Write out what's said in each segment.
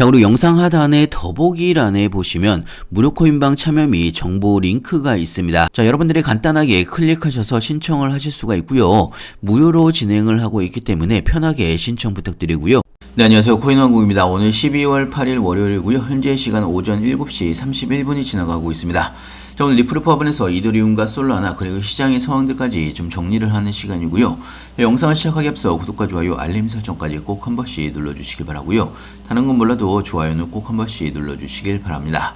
자, 그리고 영상 하단에 더보기란에 보시면 무료 코인방 참여 및 정보 링크가 있습니다. 자, 여러분들이 간단하게 클릭하셔서 신청을 하실 수가 있고요. 무료로 진행을 하고 있기 때문에 편하게 신청 부탁드리고요. 네, 안녕하세요. 코인왕국입니다. 오늘 12월 8일 월요일이고요. 현재 시간 오전 7시 31분이 지나가고 있습니다. 자, 오늘 리프르 법원에서 이더리움과 솔라나 그리고 시장의 상황들까지 좀 정리를 하는 시간이고요. 네, 영상을 시작하기 앞서 구독과 좋아요, 알림 설정까지 꼭 한 번씩 눌러주시길 바라고요. 다른 건 몰라도 좋아요는 꼭 한 번씩 눌러주시길 바랍니다.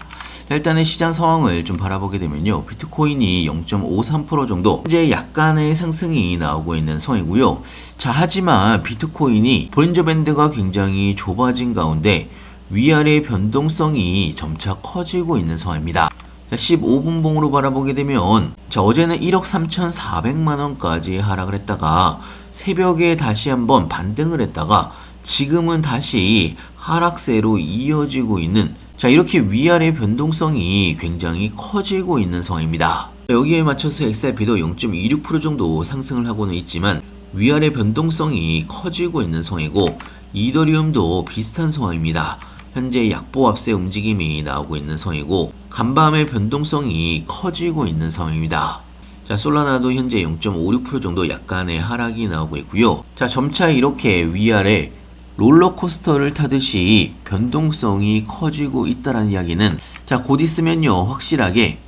자, 일단은 시장 상황을 좀 바라보게 되면요. 비트코인이 0.53% 정도 현재 약간의 상승이 나오고 있는 상황이고요. 자, 하지만 비트코인이 볼린저 밴드가 굉장히 좁아진 가운데 위아래 변동성이 점차 커지고 있는 상황입니다. 자, 15분 봉으로 바라보게 되면 자, 어제는 1억 3,400만 원까지 하락을 했다가 새벽에 다시 한번 반등을 했다가 지금은 다시 하락세로 이어지고 있는 자 이렇게 위아래 변동성이 굉장히 커지고 있는 상황입니다. 여기에 맞춰서 XRP도 0.26% 정도 상승을 하고는 있지만 위아래 변동성이 커지고 있는 상황이고 이더리움도 비슷한 상황입니다. 현재 약보합세 움직임이 나오고 있는 상황이고 간밤의 변동성이 커지고 있는 상황입니다. 자, 솔라나도 현재 0.56% 정도 약간의 하락이 나오고 있고요. 자, 점차 이렇게 위아래 롤러코스터를 타듯이 변동성이 커지고 있다는 이야기는 자, 곧 있으면요, 확실하게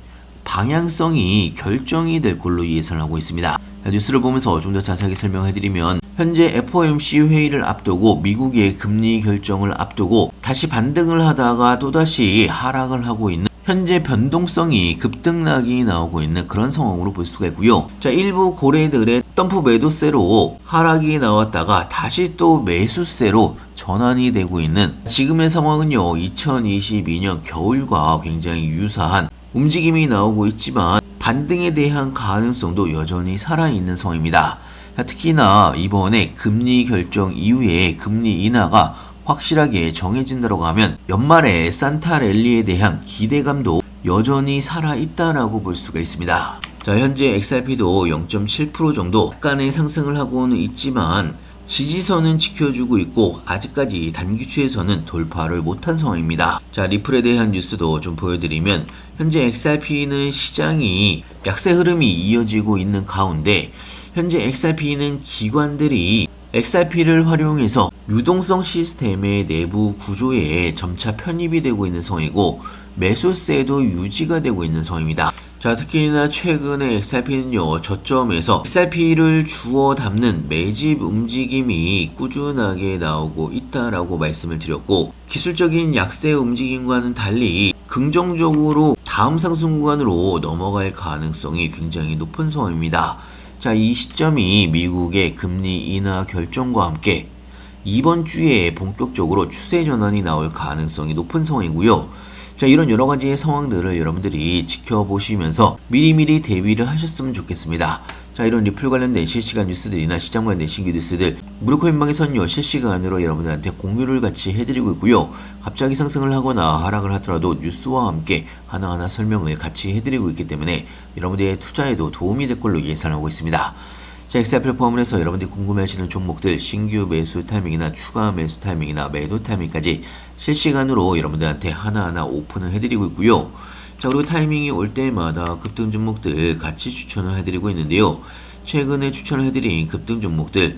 방향성이 결정이 될 걸로 예상하고 있습니다. 자, 뉴스를 보면서 좀 더 자세하게 설명해드리면 현재 FOMC 회의를 앞두고 미국의 금리 결정을 앞두고 다시 반등을 하다가 또다시 하락을 하고 있는 현재 변동성이 급등락이 나오고 있는 그런 상황으로 볼 수가 있고요. 자, 일부 고래들의 덤프 매도세로 하락이 나왔다가 다시 또 매수세로 전환이 되고 있는 지금의 상황은요. 2022년 겨울과 굉장히 유사한 움직임이 나오고 있지만 반등에 대한 가능성도 여전히 살아있는 상황입니다. 자, 특히나 이번에 금리 결정 이후에 금리 인하가 확실하게 정해진다고 하면 연말에 산타 랠리에 대한 기대감도 여전히 살아있다라고 볼 수가 있습니다. 자, 현재 XRP도 0.7% 정도 약간의 상승을 하고는 있지만 지지선은 지켜주고 있고 아직까지 단기추에서는 돌파를 못한 상황입니다. 자 리플에 대한 뉴스도 좀 보여드리면 현재 XRP는 시장이 약세 흐름이 이어지고 있는 가운데 현재 XRP는 기관들이 XRP를 활용해서 유동성 시스템의 내부 구조에 점차 편입이 되고 있는 상황이고 매수세도 유지가 되고 있는 상황입니다. 자, 특히나 최근에 XRP는요, 저점에서 XRP를 주워 담는 매집 움직임이 꾸준하게 나오고 있다라고 말씀을 드렸고, 기술적인 약세 움직임과는 달리 긍정적으로 다음 상승 구간으로 넘어갈 가능성이 굉장히 높은 상황입니다. 자, 이 시점이 미국의 금리 인하 결정과 함께 이번 주에 본격적으로 추세 전환이 나올 가능성이 높은 상황이고요. 자, 이런 여러 가지의 상황들을 여러분들이 지켜보시면서 미리미리 대비를 하셨으면 좋겠습니다. 자, 이런 리플 관련된 실시간 뉴스들이나 시장 관련된 신규 뉴스들 무료코인방에서는요 실시간으로 여러분들한테 공유를 같이 해드리고 있고요. 갑자기 상승을 하거나 하락을 하더라도 뉴스와 함께 하나하나 설명을 같이 해드리고 있기 때문에 여러분들의 투자에도 도움이 될 걸로 예상하고 있습니다. 자, 엑셀 플랫폼을 해서 여러분들이 궁금해하시는 종목들 신규 매수 타이밍이나 추가 매수 타이밍이나 매도 타이밍까지 실시간으로 여러분들한테 하나하나 오픈을 해드리고 있고요. 자, 그리고 타이밍이 올 때마다 급등 종목들 같이 추천을 해드리고 있는데요. 최근에 추천을 해드린 급등 종목들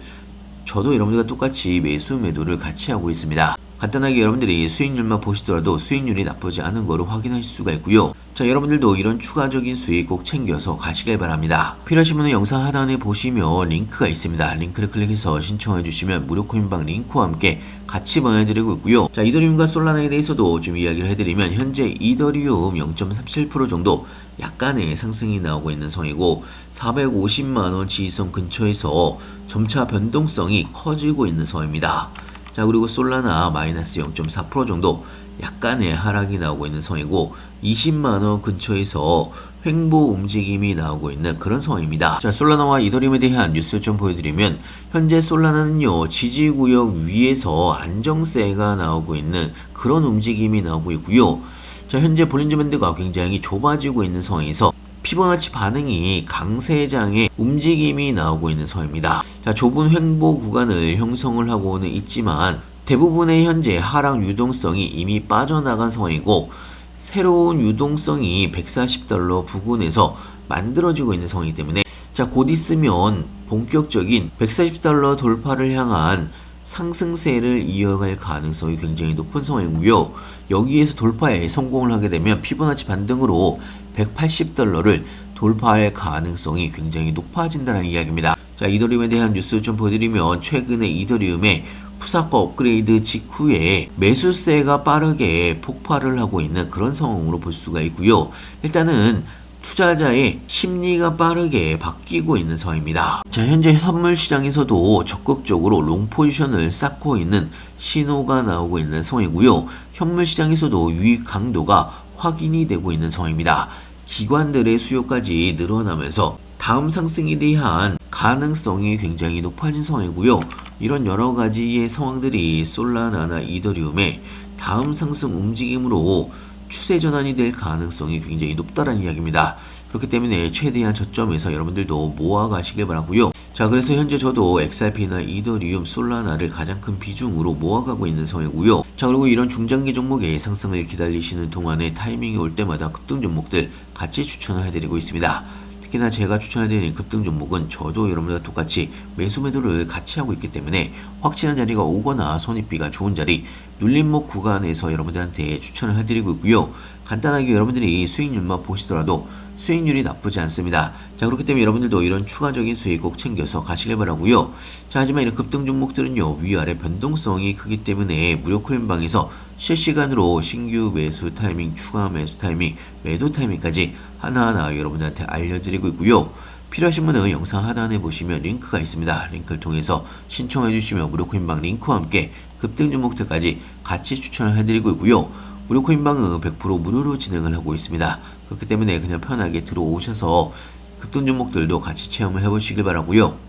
저도 여러분들과 똑같이 매수 매도를 같이 하고 있습니다. 간단하게 여러분들이 수익률만 보시더라도 수익률이 나쁘지 않은 거로 확인하실 수가 있고요. 자, 여러분들도 이런 추가적인 수익 꼭 챙겨서 가시길 바랍니다. 필요하신 분은 영상 하단에 보시면 링크가 있습니다. 링크를 클릭해서 신청해 주시면 무료 코인방 링크와 함께 같이 보내드리고 있고요. 자, 이더리움과 솔라나에 대해서도 좀 이야기를 해드리면 현재 이더리움 0.37% 정도 약간의 상승이 나오고 있는 성이고 450만원 지지선 근처에서 점차 변동성이 커지고 있는 성입니다. 자 그리고 솔라나 마이너스 0.4% 정도 약간의 하락이 나오고 있는 성이고 20만원 근처에서 횡보 움직임이 나오고 있는 그런 상황입니다. 자, 솔라나와 이더리움에 대한 뉴스 좀 보여드리면 현재 솔라나는요 지지구역 위에서 안정세가 나오고 있는 그런 움직임이 나오고 있고요. 자, 현재 볼린저 밴드가 굉장히 좁아지고 있는 상황에서 피보나치 반응이 강세장의 움직임이 나오고 있는 상황입니다. 자, 좁은 횡보 구간을 형성을 하고는 있지만 대부분의 현재 하락 유동성이 이미 빠져나간 상황이고 새로운 유동성이 140달러 부근에서 만들어지고 있는 상황이기 때문에 자, 곧 있으면 본격적인 140달러 돌파를 향한 상승세를 이어갈 가능성이 굉장히 높은 상황이고요. 여기에서 돌파에 성공을 하게 되면 피보나치 반등으로 180달러를 돌파할 가능성이 굉장히 높아진다는 이야기입니다. 자, 이더리움에 대한 뉴스 좀 보여드리면 최근에 이더리움의 푸사과 업그레이드 직후에 매수세가 빠르게 폭발을 하고 있는 그런 상황으로 볼 수가 있고요. 일단은 투자자의 심리가 빠르게 바뀌고 있는 상황입니다. 자, 현재 선물 시장에서도 적극적으로 롱 포지션을 쌓고 있는 신호가 나오고 있는 상황이고요. 현물 시장에서도 유입 강도가 확인이 되고 있는 상황입니다. 기관들의 수요까지 늘어나면서 다음 상승에 대한 가능성이 굉장히 높아진 상황이고요. 이런 여러 가지의 상황들이 솔라나나 이더리움의 다음 상승 움직임으로 추세 전환이 될 가능성이 굉장히 높다는 이야기입니다. 그렇기 때문에 최대한 저점에서 여러분들도 모아가시길 바라고요. 자, 그래서 현재 저도 XRP나 이더리움, 솔라나를 가장 큰 비중으로 모아가고 있는 상황이고요. 자, 그리고 이런 중장기 종목의 상승을 기다리시는 동안에 타이밍이 올 때마다 급등 종목들 같이 추천을 해드리고 있습니다. 특히나 제가 추천해드리는 급등 종목은 저도 여러분들과 똑같이 매수 매도를 같이 하고 있기 때문에 확실한 자리가 오거나 손익비가 좋은 자리 눌림목 구간에서 여러분들한테 추천을 해드리고 있고요. 간단하게 여러분들이 수익률만 보시더라도 수익률이 나쁘지 않습니다. 자 그렇기 때문에 여러분들도 이런 추가적인 수익 꼭 챙겨서 가시길 바라고요. 자 하지만 이런 급등 종목들은요 위아래 변동성이 크기 때문에 무료 코인방에서 실시간으로 신규 매수 타이밍, 추가 매수 타이밍, 매도 타이밍까지 하나하나 여러분들한테 알려드리고 있고요. 필요하신 분은 영상 하단에 보시면 링크가 있습니다. 링크를 통해서 신청해 주시면 무료 코인방 링크와 함께 급등 종목들까지 같이 추천을 해드리고 있고요. 무료 코인방은 100% 무료로 진행을 하고 있습니다. 그렇기 때문에 그냥 편하게 들어오셔서 급등 종목들도 같이 체험을 해보시길 바라고요.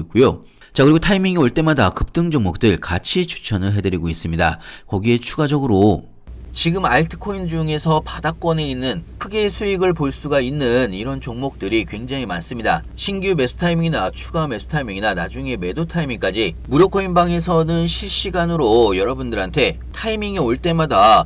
있고요. 자, 그리고 타이밍이 올 때마다 급등 종목들 같이 추천을 해드리고 있습니다. 거기에 추가적으로 지금 알트코인 중에서 바닥권에 있는 크게 수익을 볼 수가 있는 이런 종목들이 굉장히 많습니다. 신규 매수 타이밍이나 추가 매수 타이밍이나 나중에 매도 타이밍까지 무료 코인방에서는 실시간으로 여러분들한테 타이밍이 올 때마다